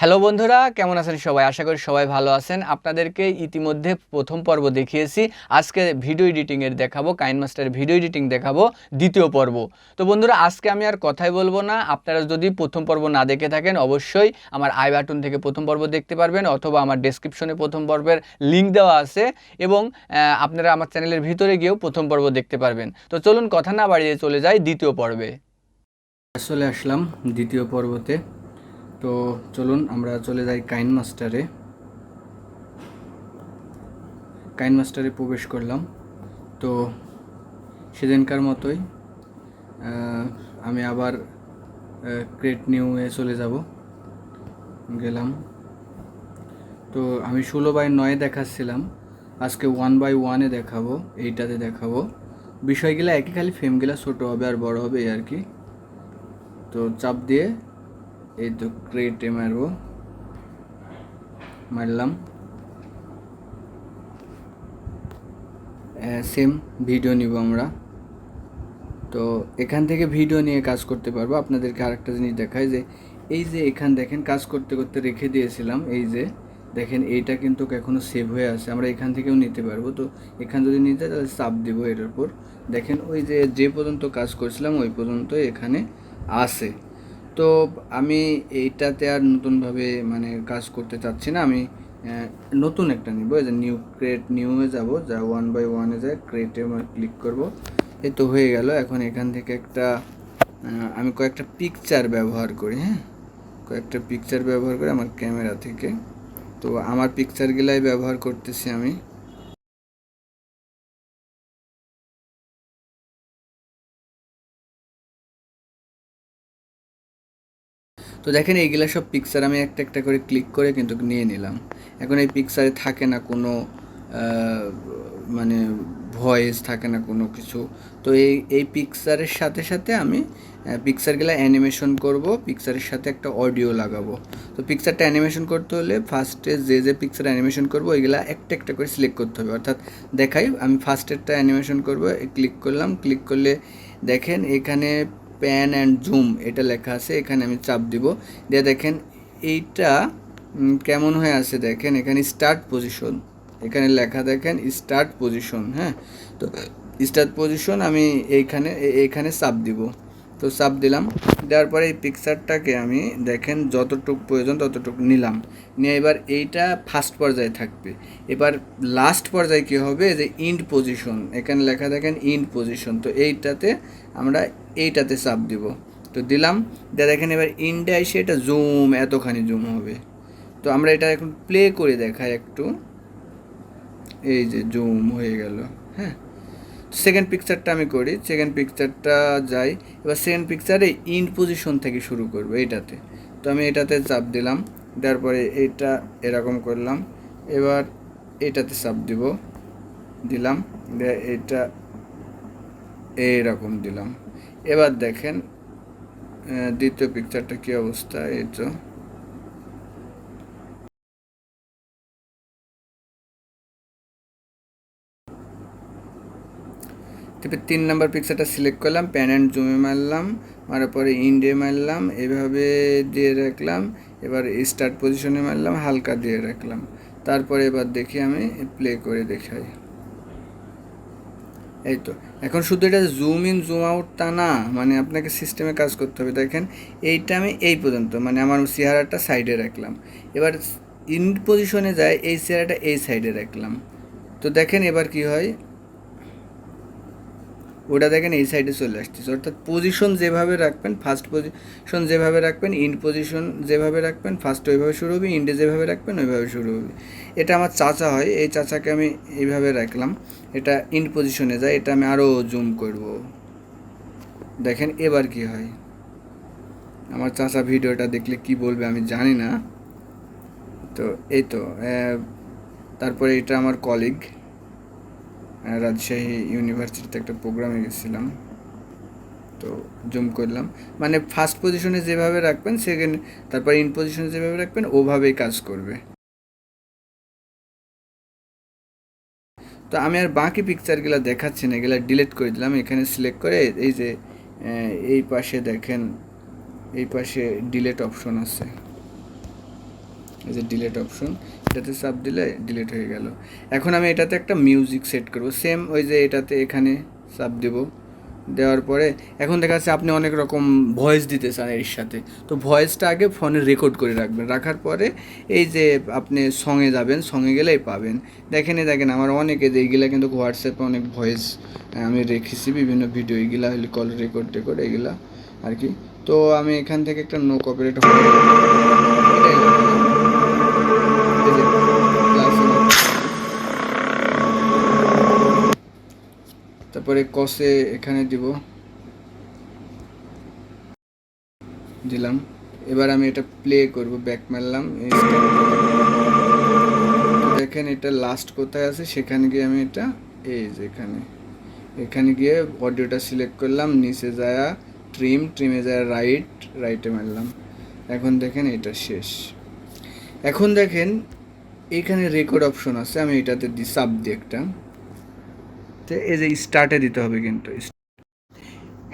Hello বন্ধুরা, কেমন আছেন সবাই? আশা করি সবাই ভালো আছেন। আপনাদেরকে ইতিমধ্যে প্রথম পর্ব দেখিয়েছি। আজকে ভিডিও এডিটিংয়ের দেখাবো, কাইন মাস্টারের ভিডিও এডিটিং দেখাবো, দ্বিতীয় পর্ব। তো বন্ধুরা, আজকে আমি আর কথাই বলব না। আপনারা যদি প্রথম পর্ব না দেখে থাকেন, অবশ্যই আমার আই বাটন থেকে প্রথম পর্ব দেখতে পারবেন অথবা আমার ডেসক্রিপশনে প্রথম পর্বের লিঙ্ক দেওয়া আছে এবং আপনারা আমার চ্যানেলের ভিতরে গিয়েও প্রথম পর্ব দেখতে পারবেন। তো চলুন, কথা না বাড়িয়ে চলে যাই দ্বিতীয় পর্বে। আসলে আসলাম দ্বিতীয় পর্বতে। তো চলুন আমরা চলে যাই কাইন মাস্টারে। কাইন মাস্টারে প্রবেশ করলাম। তো সেদিনকার মতোই আমি আবার ক্রেট নিউয়ে চলে যাব। গেলাম। তো আমি ষোলো বাই নয়ে দেখাচ্ছিলাম। আজকে ওয়ান বাই ওয়ানে দেখাবো, এইটাতে দেখাবো। বিষয়গুলো একই, খালি ফ্রেমগুলো ছোটো হবে আর বড় হবে এই আর কি। তো চাপ দিয়ে এই তো ক্রেটে মারবো মারলাম। সেম ভিডিও নিব আমরা। তো এখান থেকে ভিডিও নিয়ে কাজ করতে পারব। আপনাদেরকে আরেকটা জিনিস দেখায় যে, এই যে এখান দেখেন, কাজ করতে করতে রেখে দিয়েছিলাম, এই যে দেখেন, এইটা কিন্তু এখনও সেভ হয়ে আছে। আমরা এখান থেকেও নিতে পারব। তো এখান যদি নিতে তাহলে চাপ দিব এটার উপর। দেখেন, ওই যে যে পর্যন্ত কাজ করছিলাম, ওই পর্যন্ত এখানে আছে। তো আমি এইটাতে আর নতুনভাবে মানে কাজ করতে চাচ্ছি না। আমি নতুন একটা নিব, এই যে নিউ ক্রেট নিউয়ে যাব, যা ওয়ান বাই ওয়ানে যায় ক্রেটে আমার ক্লিক করব। এই তো হয়ে গেল। এখন এখান থেকে একটা আমি কয়েকটা পিকচার ব্যবহার করি হ্যাঁ? কয়েকটা পিকচার ব্যবহার করি আমার ক্যামেরা থেকে। তো আমার পিকচারগুলাই ব্যবহার করতেছি আমি। তো দেখেন, এইগুলা সব পিকচার আমি একটা একটা করে ক্লিক করে কিন্তু নিয়ে নিলাম। এখন এই পিকচারে থাকে না কোনো মানে ভয়েস থাকে না কোনো কিছু। তো এই এই পিকচারের সাথে সাথে আমি পিকচারগুলো অ্যানিমেশন করব পিকচারের সাথে একটা অডিও লাগাবো। তো পিকচারটা অ্যানিমেশন করতে হলে ফার্স্টে যে যে পিকচার অ্যানিমেশন করব ওইগুলা একটা একটা করে সিলেক্ট করতে হবে। অর্থাৎ দেখাই, আমি ফার্স্টেরটা অ্যানিমেশন করব ক্লিক করলাম। ক্লিক করলে দেখেন, এখানে প্যান অ্যান্ড জুম এটা লেখা আছে, এখানে আমি চাপ দিব। দিয়ে দেখেন, এইটা কেমন হয়ে আছে দেখেন, এখানে স্টার্ট পজিশন এখানে লেখা দেখেন স্টার্ট পজিশন হ্যাঁ? তো স্টার্ট পজিশন আমি এইখানে এখানে চাপ দিব। তো চাপ দিলাম। দেওয়ার পরে এই পিকচারটাকে আমি দেখেন যতটুক প্রয়োজন ততটুকু নিলাম। নিয়ে এবার এইটা ফার্স্ট পর্যায়ে থাকবে। এবার লাস্ট পর্যায়ে কী হবে? যে ইন্ড পজিশন এখানে লেখা দেখেন ইন্ড পজিশন তো এইটাতে আমরা এইটাতে চাপ দিব। তো দিলাম। দিয়ে দেখেন এবার ইন্ডে এসে এটা জুম এতখানি জুম হবে। তো আমরা এটা এখন প্লে করে দেখাই একটু। এই যে জুম হয়ে গেল। হ্যাঁ? সেকেন্ড পিকচারটা আমি করি সেকেন্ড পিকচারটা যাই, এবার সেকেন্ড পিকচারে ইন পজিশন থেকে শুরু করব এইটাতে। তো আমি এটাতে চাপ দিলাম, দেওয়ার পরে এইটা এরকম করলাম, এবার এটাতে চাপ দিব, দিলাম এটা এইরকম দিলাম। এবার দেখেন দ্বিতীয় পিকচারটা কী অবস্থা, এই তো। তিন নাম্বার পিকচারটা সিলেক্ট করলাম প্যান অ্যান্ড জুমে মারলাম, মারার পরে ইন্ডে মারলাম, এভাবে দিয়ে রাখলাম, এবার স্টার্ট পজিশনে মারলাম, হালকা দিয়ে রাখলাম। তারপরে এবার দেখি আমি প্লে করে দেখাই। এই তো, এখন শুধু এটা জুম ইন জুম আউট তা না মানে আপনাকে সিস্টেমে কাজ করতে হবে। দেখেন, এইটা আমি এই পর্যন্ত মানে আমার চেহারাটা সাইডে রাখলাম। এবার ইন পজিশনে যায়, এই চেহারাটা এই সাইডে রাখলাম। তো দেখেন এবার কি হয় ওটা দেখেন এই সাইডে চলে আসতেছে। অর্থাৎ পজিশন যেভাবে রাখবেন ফার্স্ট পজিশন যেভাবে রাখবেন ইন্ড পজিশন যেভাবে রাখবেন ফার্স্ট ওইভাবে শুরু হবে ইন্ডে যেভাবে রাখবেন, ওইভাবে শুরু হবে। এটা আমার চাচা হয়, এই চাচাকে আমি এইভাবে রাখলাম। এটা ইন্ড পজিশনে যায়, এটা আমি আরও জুম করব। দেখেন এবার কি হয়। আমার চাচা ভিডিওটা দেখলে কি বলবে আমি জানি না। তো এই তো তারপরে এটা আমার কলিগ রাজশাহী ইউনিভার্সিটিতে একটা প্রোগ্রামে গেছিলাম। তো জুম করলাম। মানে ফার্স্ট পজিশনে যেভাবে রাখবেন সেকেন্ড তারপর ইন পজিশনে যেভাবে রাখবেন, ওভাবেই কাজ করবে। তো আমি আর বাকি পিকচারগুলো দেখাচ্ছি না, এগুলো ডিলিট করে দিলাম। এখানে সিলেক্ট করে এই যে এই পাশে দেখেন, এই পাশে ডিলেট অপশন আছে। এই যে ডিলেট অপশন এটাতে চাপ দিলে ডিলিট হয়ে গেল। এখন আমি এটাতে একটা মিউজিক সেট করব। সেম ওই যে এটাতে এখানে চাপ দেব। দেওয়ার পরে এখন দেখা যাচ্ছে আপনি অনেক রকম ভয়েস দিতে চান এর সাথে। তো ভয়েসটা আগে ফোনে রেকর্ড করে রাখবেন। রাখার পরে এই যে আপনি সঙ্গে যাবেন সঙ্গে গেলেই পাবেন। দেখেন দেখেন আমার অনেকে যে এইগুলা কিন্তু হোয়াটসঅ্যাপে অনেক ভয়েস আমি রেখেছি বিভিন্ন ভিডিও এইগুলা হলে কল রেকর্ড টেকর্ড এগুলা আর কি। তো আমি এখান থেকে একটা নো কপিরাইট তারপরে কসে এখানে দিব। দিলাম। এবার আমি এটা প্লে করব ব্যাক মারলাম দেখেন এটা লাস্ট কোথায় আছে? সেখানে গিয়ে আমি এটা, এই যে এখানে। এখানে গিয়ে অডিওটা সিলেক্ট করলাম, নিচে যায় ট্রিম ট্রিমে যায় রাইট রাইটে মারলাম। এখন দেখেন এটা শেষ। এখন দেখেন এইখানে রেকর্ড অপশন আছে, আমি এটাতে দিই সাব দিই একটা। তো এই যে স্টার্টে দিতে হবে কিন্তু।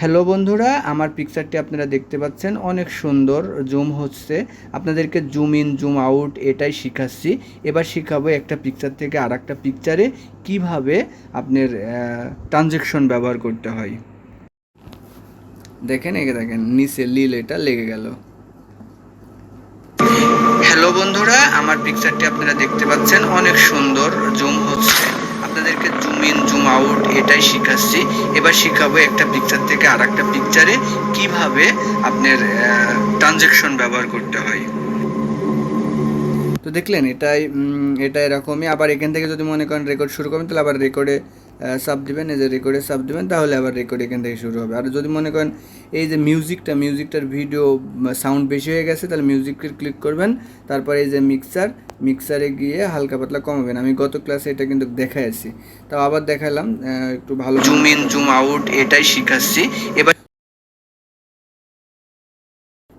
হ্যালো বন্ধুরা, আমার পিকচারটি আপনারা দেখতে পাচ্ছেন, অনেক সুন্দর জুম হচ্ছে। আপনাদেরকে জুম ইন জুম আউট এটাই শিখাচ্ছি। এবার শিখাবো একটা পিকচার থেকে আর একটা পিকচারে কীভাবে আপনার ট্রানজেকশন ব্যবহার করতে হয়। দেখেন একে দেখেন, নিচে লিল এটা লেগে গেল। হ্যালো বন্ধুরা, আমার পিকচারটি আপনারা দেখতে পাচ্ছেন, অনেক সুন্দর জুম হচ্ছে। আপনাদেরকে জুম ইন জুম আউট এটাই শিখাচ্ছি। এবার শিখাবো একটা পিকচার থেকে আর একটা পিকচারে কীভাবে আপনার ট্রানজেকশন ব্যবহার করতে হয়। তো দেখলেন, এটাই এটা এরকমই। আবার এখান থেকে যদি মনে করেন রেকর্ড শুরু করবেন, তাহলে আবার রেকর্ডে সাব দিবেন, এই যে রেকর্ডে সাব দিবেন, তাহলে আবার রেকর্ড এখান থেকে শুরু হবে। আর যদি মনে করেন এই যে মিউজিকটা মিউজিকটার ভিডিও সাউন্ড বেশি হয়ে গেছে, তাহলে মিউজিকের ক্লিক করবেন, তারপরে এই যে মিক্সার মিক্সারে গিয়ে হালকা পাতলা কমাবেন। আমি গত ক্লাসে এটা কিন্তু দেখাইছি তাও আবার দেখালাম একটু ভালো জুম ইন জুম আউট এটাই শিখাচ্ছি। এবার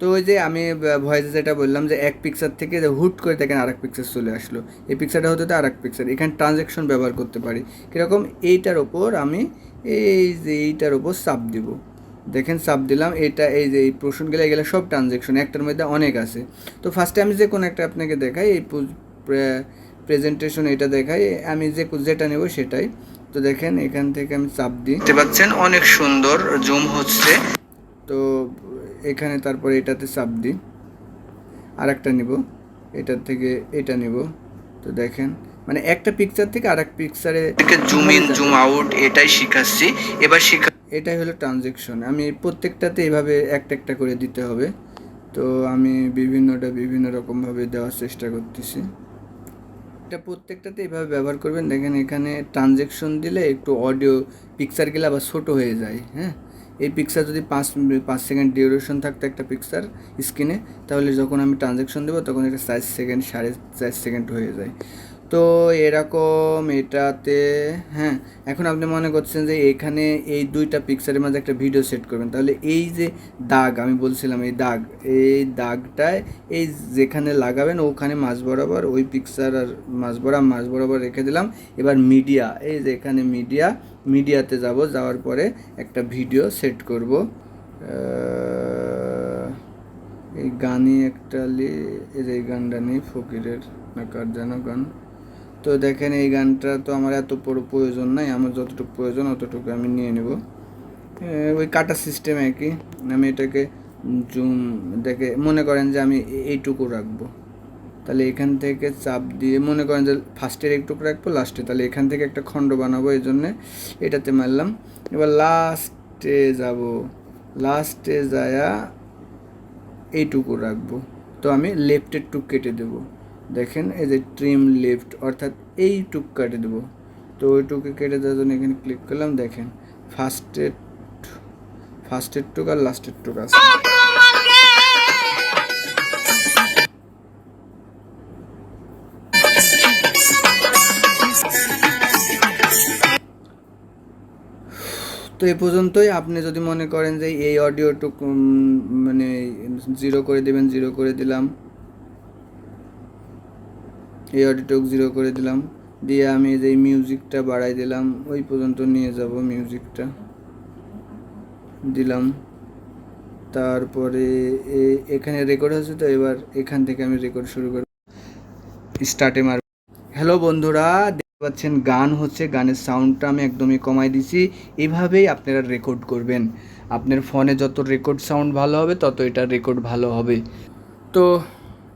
তো ওই যে আমি ভয়েসে যেটা বললাম যে এক পিকচার থেকে যে হুট করে দেখেন আরেক পিকচার চলে আসলো। এই পিকচারটা হতে আর এক পিকচার এখানে ট্রানজ্যাকশন ব্যবহার করতে পারি। কীরকম এইটার ওপর আমি এই যে এইটার ওপর চাপ দিব। দেখেন চাপ দিলাম। এটা এই যে এই প্রশ্নগুলো এগুলো সব ট্রানজ্যাকশন একটার মধ্যে অনেক আছে। তো ফার্স্টে আমি যে কোনো একটা আপনাকে দেখাই এই প্রেজেন্টেশন এটা দেখাই আমি যে যেটা নেব সেটাই। তো দেখেন এখান থেকে আমি চাপ দিই। দেখতে পাচ্ছেন অনেক সুন্দর জুম হচ্ছে। তো এখানে তারপরে এটাতে চাপ দিই। আর একটা নিব এটার থেকে এটা নেব। তো দেখেন মানে একটা পিকচার থেকে আর এক পিকচারে জুম ইন জুম আউট এটাই শিখাচ্ছি। এবার শিখা এটাই হলো ট্রানজেকশন আমি প্রত্যেকটাতে এভাবে একটা একটা করে দিতে হবে। তো আমি বিভিন্নটা বিভিন্ন রকমভাবে দেওয়ার চেষ্টা করতেছি। এটা প্রত্যেকটাতে এভাবে ব্যবহার করবেন। দেখেন এখানে ট্রানজেকশন দিলে একটু অডিও পিকচারগুলো আবার ছোটো হয়ে যায় হ্যাঁ? এই পিকচার যদি পাঁচ পাঁচ সেকেন্ড ডিউরেশন থাকতো একটা পিকচার স্ক্রিনে তাহলে যখন আমি ট্রানজেকশন দেবো, তখন এটা চার সেকেন্ড সাড়ে চার সেকেন্ড হয়ে যায়। তো এরকম এটাতে হ্যাঁ এখন আপনি মনে করছেন যে এখানে এই দুইটা পিকচারের মাঝে একটা ভিডিও সেট করবেন। তাহলে এই যে দাগ, আমি বলছিলাম এই দাগ, এই দাগটায় এই যেখানে লাগাবেন ওখানে মাঝ বরাবর ওই পিকচার আর মাঝ বরাবর মাঝ বরাবর রেখে দিলাম। এবার মিডিয়া এই যে এখানে মিডিয়া মিডিয়াতে যাব, যাওয়ার পরে একটা ভিডিও সেট করব। এই গানই একটা এই যে গানটা নেই, ফকিরের না কার যেন গান? তো দেখেন, এই গানটা তো আমার এত বড় প্রয়োজন নাই। আমার যতটুকু প্রয়োজন, অতটুকু আমি নিয়ে নেব। ওই কাটা সিস্টেম আর কি আমি এটাকে জুম দেখে, মনে করেন যে আমি এইটুকু রাখব। তাহলে এখান থেকে চাপ দিয়ে, মনে করেন যে ফার্স্টের একটুকু রাখব লাস্টে তাহলে এখান থেকে একটা খণ্ড বানাবো, এই জন্যে এটাতে মারলাম। এবার লাস্টে যাব। লাস্টে যায়া এইটুকু রাখব। তো আমি লেফটের টুক কেটে দেব। দেখেন, এই যে ট্রিম লেফট অর্থাৎ এই টুক কেটে দেবো। তো ওইটুকু কেটে দেওয়ার জন্য এখানে ক্লিক করলাম, দেখেন ফার্স্টের ফার্স্টের টুক আর লাস্টের টুক আছে। তো এ পর্যন্তই, আপনি যদি মনে করেন যে এই অডিওটুকু মানে জিরো করে দেবেন জিরো করে দিলাম এই অডিওটুক জিরো করে দিলাম। দিয়ে আমি যে মিউজিকটা বাড়াই দিলাম, ওই পর্যন্ত নিয়ে যাব মিউজিকটা দিলাম। তারপরে এখানে রেকর্ড হচ্ছে তো, এবার এখান থেকে আমি রেকর্ড শুরু করব। স্টার্টে মার হ্যালো বন্ধুরা, দেখতে পাচ্ছেন, গান হচ্ছে, গানের সাউন্ডটা আমি একদমই কমাই দিছি। এভাবেই আপনারা রেকর্ড করবেন। আপনার ফোনে যত রেকর্ড সাউন্ড ভালো হবে, তত এটা রেকর্ড ভালো হবে। তো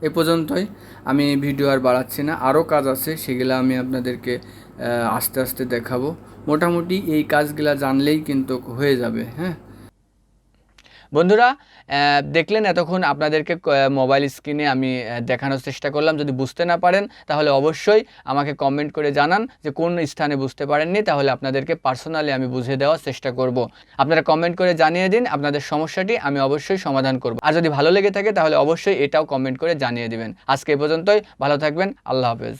এ পর্যন্তই। আমি ভিডিও আর বাড়াচ্ছি না। আরও কাজ আছে, সেগুলো আমি আপনাদেরকে আস্তে আস্তে দেখাবো। মোটামুটি এই কাজগুলা জানলেই কিন্তু হয়ে যাবে হ্যাঁ? বন্ধুরা দেখলেন এতক্ষণ আপনাদেরকে মোবাইল স্ক্রিনে আমি দেখানোর চেষ্টা করলাম। যদি বুঝতে না পারেন, তাহলে অবশ্যই আমাকে কমেন্ট করে জানান যে কোন স্থানে বুঝতে পারেননি, তাহলে আপনাদেরকে পার্সোনালি আমি বুঝিয়ে দেওয়ার চেষ্টা করব। আপনারা কমেন্ট করে জানিয়ে দিন আপনাদের সমস্যাটি, আমি অবশ্যই সমাধান করব। আর যদি ভালো লেগে থাকে, তাহলে অবশ্যই এটাও কমেন্ট করে জানিয়ে দিবেন। আজকে এ পর্যন্তই, ভালো থাকবেন, আল্লাহ হাফেজ।